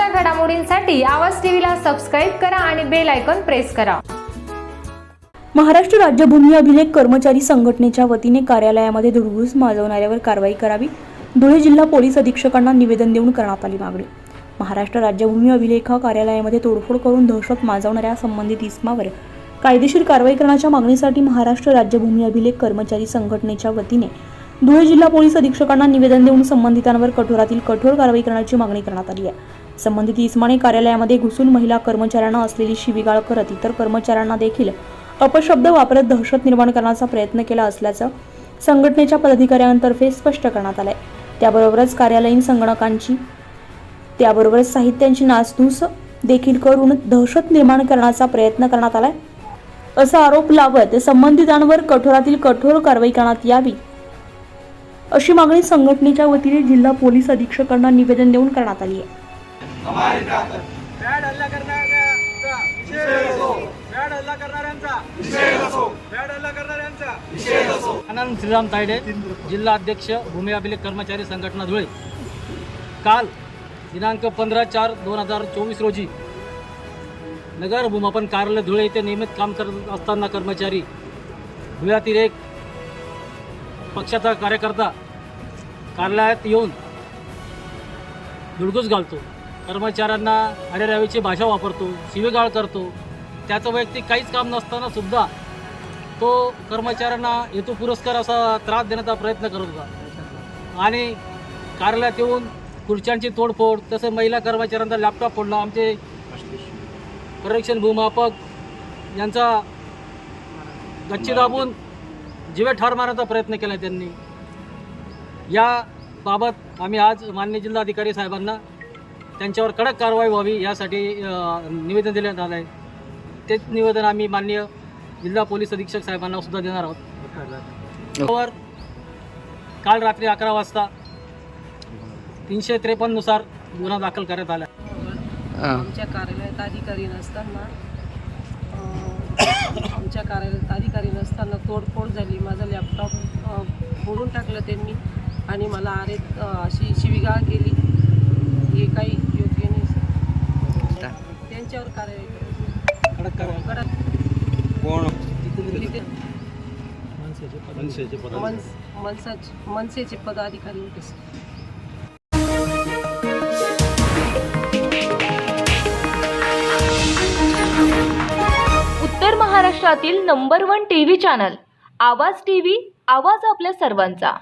ताज्या घडामोडींसाठी आवाज टीव्हीला सबस्क्राईब करा आणि बेल आयकॉन प्रेस करा. महाराष्ट्र राज्य भूमी अभिलेख कर्मचारी संघटनेच्या वतीने कार्यालयामध्ये धुडगूस माजवणाऱ्यावर कारवाई करावी धुळे जिल्हा पोलीस अधीक्षकांना निवेदन देऊन करण्यात आली मागणी. महाराष्ट्र राज्य भूमी अभिलेख कार्यालयामध्ये तोडफोड करून दहशत माजवणाऱ्या संबंधित इस्मावर कायदेशीर कारवाई करण्याच्या मागणीसाठी महाराष्ट्र राज्यभूमी अभिलेख कर्मचारी संघटनेच्या वतीने धुळे जिल्हा पोलीस अधीक्षकांना निवेदन देऊन संबंधितांवर कठोरातील कठोर कारवाई करण्याची मागणी करण्यात आली आहे. संबंधित इस्माने कार्यालयामध्ये घुसून महिला कर्मचाऱ्यांना असलेली शिवीगाळ करत इतर कर्मचाऱ्यांना देखील अपशब्द वापरत दहशत निर्माण करण्याचा प्रयत्न केला असल्याचं संघटनेच्या पदाधिकाऱ्यांतर्फे स्पष्ट करण्यात आलंय. त्याबरोबरच कार्यालयीन संगणकांची त्याबरोबरच साहित्यांची नासधूस देखील करून दहशत निर्माण करण्याचा प्रयत्न करण्यात आलाय. असा आरोप लावत संबंधितांवर कठोरातील कठोर कारवाई करण्यात यावी अशी मागणी संघटनेच्या वतीने जिल्हा पोलीस अधीक्षकांना निवेदन देऊन करण्यात आली आहे. हल्ला करणाऱ्यांचा निषेध असो. बॅड हल्ला करणाऱ्यांचा निषेध असो. बॅड हल्ला करणाऱ्यांचा आनंद श्रीराम तायडे जिल्हा अध्यक्ष भूमी अभिलेख कर्मचारी संघटना धुळे. काल दिनांक पंधरा चार दोन हजार चोवीस रोजी नगर भूमापन कार्यालय धुळे येथे नियमित काम करत असताना कर्मचारी धुळ्यातील एक पक्षाचा कार्यकर्ता कार्यालयात येऊन धुडगूस घालतो. कर्मचाऱ्यांना अडेरावीची भाषा वापरतो शिवेगाळ करतो. त्याचं वैयक्तिक काहीच काम नसताना सुद्धा तो कर्मचाऱ्यांना हेतू पुरस्कार असा त्रास देण्याचा प्रयत्न करत होता. आणि कार्यालयात येऊन खुर्च्यांची तोडफोड तसं महिला कर्मचाऱ्यांचा लॅपटॉप फोडला आमचे परीक्षण भूमापक यांचा गच्ची दाबून जिवे ठार मारण्याचा प्रयत्न केला त्यांनी. याबाबत आम्ही आज मान्य जिल्हाधिकारी साहेबांना त्यांच्यावर कडक कारवाई व्हावी यासाठी निवेदन देण्यात आलं आहे. तेच निवेदन आम्ही मान्य जिल्हा पोलीस अधीक्षक साहेबांना सुद्धा देणार आहोत. काल रात्री अकरा वाजता तीनशे त्रेपन्ननुसार गुन्हा दाखल करण्यात आला. आमच्या कार्यालयात अधिकारी नसताना आमच्या कार्यालयात अधिकारी नसताना तोडफोड झाली. माझा लॅपटॉप फोडून टाकलं त्यांनी आणि मला अरे अं, अशी शिवीगाळ केली हे काही योग्य नाही सर. त्यांच्यावर कारवाई करायची. कडक कारवाई कडक कोण? मनसेचे मनस मनसाचे मनसेचे पदाधिकारी होते सर. उत्तर महाराष्ट्रातील number one TV channel Awaaz TV Awaaz आपल्या सर्वांचा.